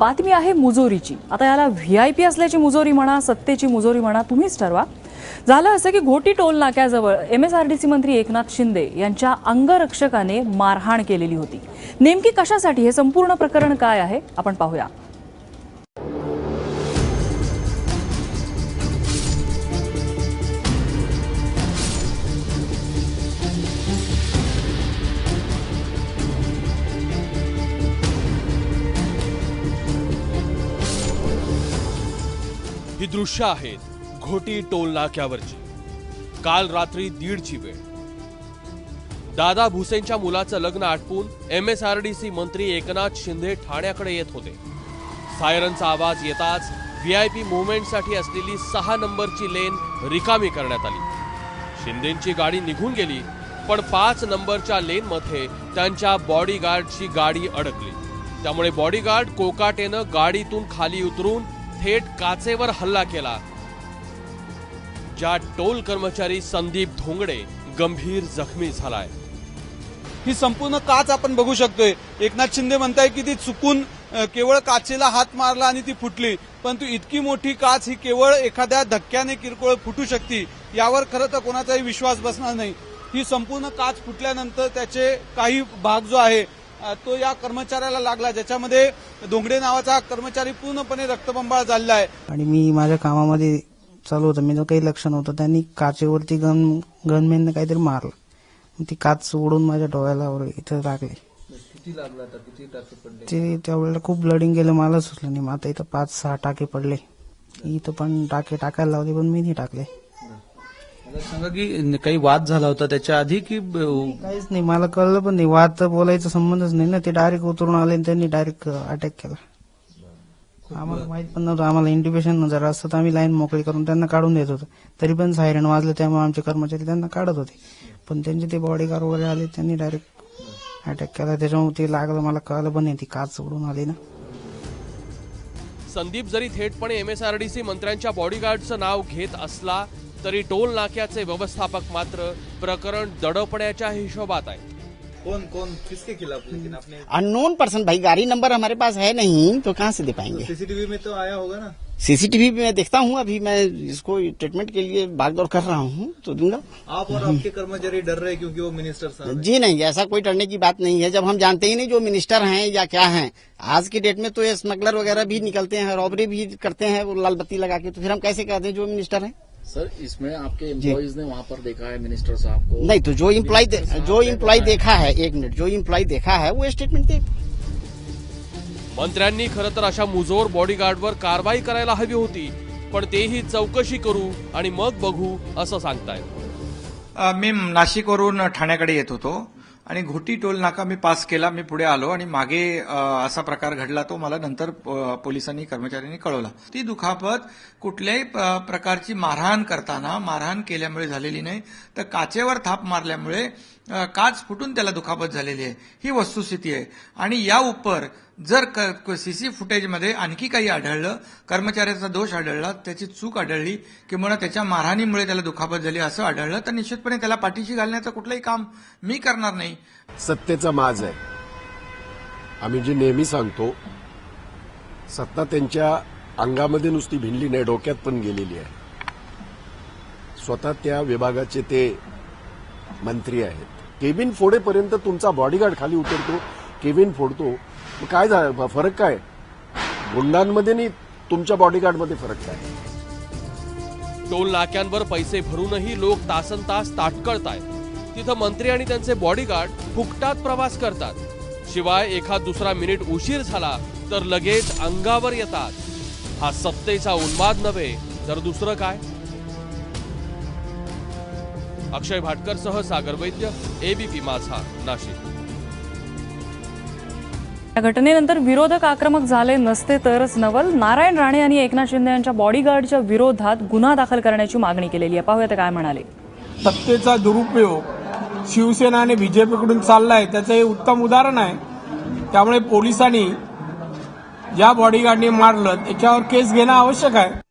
बातमी आहे मुजोरीची. आता याला व्ही आय पी असल्याची मुजोरी म्हणा सत्तेची मुजोरी म्हणा तुम्हीच ठरवा. झालं असं की घोटी टोल नाक्याजवळ M S R D C मंत्री एकनाथ शिंदे यांच्या अंगरक्षकाने मारहाण केलेली होती. नेमकी कशासाठी? हे संपूर्ण प्रकरण काय आहे? आपण पाहूया. ही दृश्य आहेत घोटी टोल नाक्यावरची. काल रात्री दीडची वेळ. दादा भुसेंच्या मुलाचं लग्न आटपून M S R D C मंत्री एकनाथ शिंदे ठाण्याकडे येत होते. सायरनचा आवाज येताच व्ही आय पी मुवमेंटसाठी असलेली सहा नंबरची लेन रिकामी करण्यात आली. शिंदेची गाडी निघून गेली पण पाच नंबरच्या लेनमध्ये त्यांच्या बॉडीगार्डची गाडी अडकली. त्यामुळे बॉडीगार्ड कोकाटेनं गाडीतून खाली उतरून थेट काचेवर हल्ला केला ज्या टोल कर्मचारी संदीप धोंगडे गंभीर जखमी झालाय. ही संपूर्ण काच आपण बघू शकतोय. एकनाथ शिंदे म्हणताय की ती चुकून केवळ काचेला हात मारला आणि ती फुटली परंतु इतकी मोठी काच ही केवळ एखाद्या धक्क्याने किरकोळ फुटू शकते यावर खरं तर कोणाचाही विश्वास बसणार नाही. ही संपूर्ण काच फुटल्यानंतर त्याचे काही भाग जो आहे तो या कर्मचाऱ्याला लागला ज्याच्यामध्ये धोंगडे नावाचा कर्मचारी पूर्णपणे रक्तबंबाळ झालेला आहे. आणि मी माझ्या कामामध्ये चालू होतं मी काही लक्ष नव्हतं. त्यांनी काचेवरती गन गनमॅनने काहीतरी मारलं. ती काच उडून माझ्या डोळ्याला इथं लागली. ते त्यावेळेला खूप ब्लडिंग गेलं मला सुचलं नाही. मग आता इथं पाच सहा टाके पडले. इथं पण टाके टाकायला लावले पण मी नाही टाकले. सांगा की काही वाद झाला होता त्याच्या आधी की ब- काहीच नाही. मला कळलं पण नाही. वाद तर बोलायचा संबंधच नाही ना. ते डायरेक्ट उतरून आले आणि त्यांनी डायरेक्ट अटॅक केला. आम्हाला माहीत पण नव्हतं. आम्हाला इंटिमेशन जर असतं तर आम्ही लाईन मोकळी करून त्यांना काढून देत होतो. तरी पण सायरन वाजलं त्यामुळे आमचे कर्मचारी त्यांना काढत होते. पण त्यांचे ते बॉडीगार्ड वगैरे आले त्यांनी डायरेक्ट अटॅक केला. त्याच्यामुळे ते लागलं. मला कळलं पण नाही. ती काच उडून आली ना? संदीप जरी थेटपणे M S R D C मंत्र्यांच्या बॉडीगार्डचं नाव घेत असला तरी टोल नाक्याचे व्यवस्थापक मात्र प्रकरण दडपण्याच्या हिशोबात आहे कोण कोण किसके खिलाफ लेकिन आपने अननोन पर्सन भाई गाड़ी नंबर हमारे पास है नहीं तो कहाँ से दे पाएँगे? सीसीटीवी में तो आया होगा ना। सीसीटीवी भी मैं देखता हूँ अभी मैं इसको ट्रीटमेंट के लिए भागदौड़ कर रहा हूँ तो दूँगा। आप और आपके कर्मचारी डर रहे क्योंकि वो मिनिस्टर साहब जी नहीं ऐसा कोई डरने की बात नहीं है। जब हम जानते ही नहीं जो मिनिस्टर हैं या क्या हैं आज की डेट में तो ये स्मगलर वगैरह भी निकलते हैं रॉबरी भी करते हैं वो लाल बत्ती लगा के तो फिर हम कैसे कहते हैं जो मिनिस्टर हैं? सर इसमें आपके एम्प्लॉयज ने वहाँ पर देखा है मिनिस्टर साहब को? नहीं तो जो इम्प्लॉय जो इम्प्लॉय देखा है। एक मिनट जो इम्प्लॉय देखा है वो स्टेटमेंट दे। मंत्र्यांनी खरं तर अशा मुजोर बॉडीगार्डवर कारवाई करायला हवी होती पण तेही चौकशी करू आणि मग बघू असं सांगतायत. मी नाशिकवरून ठाण्याकडे येत होतो. आणि घोटी टोल नाका मी पास केला मी पुढे आलो आणि मागे असा प्रकार घडला तो मला नंतर पोलिसांनी कर्मचाऱ्यांनी कळवला. ती दुखापत कुठल्याही प- प्रकारची मारहाण करताना मारहाण केल्यामुळे झालेली नाही तर काचेवर थाप मारल्यामुळे काच फुटून त्याला दुखापत झालेली आहे. ही वस्तुस्थिती आहे. आणि या उपर जर सी सी फुटेजमध्ये आणखी काही आढळलं कर्मचाऱ्याचा दोष आढळला त्याची चूक आढळली किंवा त्याच्या मारहाणीमुळे त्याला दुखापत झाली असं आढळलं तर निश्चितपणे त्याला पाठीशी घालण्याचं कुठलंही काम मी करणार नाही. सत्तेचा माज आहे. आम्ही जे नेहमी सांगतो सत्ता त्यांच्या अंगामध्ये नुसती भिनली नाही डोक्यात पण गेलेली आहे. स्वतः त्या विभागाचे ते मंत्री आहेत. केबिन फोडेपर्यंत तुमचा बॉडीगार्ड खाली उतरतो केविन फोडतो काय झालं? फरक काय? गुंडांमध्ये नाही तुमच्या बॉडीगार्डमध्ये फरक काय? टोल नाक्यांवर पैसे भरूनही लोक तासन तास आहेत तिथं मंत्री आणि त्यांचे बॉडीगार्ड फुकटात प्रवास करतात. शिवाय एखाद दुसरा मिनिट उशीर झाला तर लगेच अंगावर येतात. हा सत्तेचा उन्माद नव्हे तर दुसरं काय? अक्षय भाटकरसह सागर वैद्य एबीपी माझा नाशिक. या घटनेनंतर विरोधक आक्रमक झाले नसते तरच नवल. नारायण राणे यांनी एकनाथ शिंदे यांच्या बॉडीगार्डच्या विरोधात गुन्हा दाखल करण्याची मागणी केलेली आहे. पाहूया ते काय म्हणाले. सत्तेचा दुरुपयोग शिवसेना आणि बीजेपीकडून आहे त्याचं हे उत्तम उदाहरण आहे. त्यामुळे पोलिसांनी ज्या बॉडीगार्डने मारलं त्याच्यावर केस घेणं आवश्यक आहे.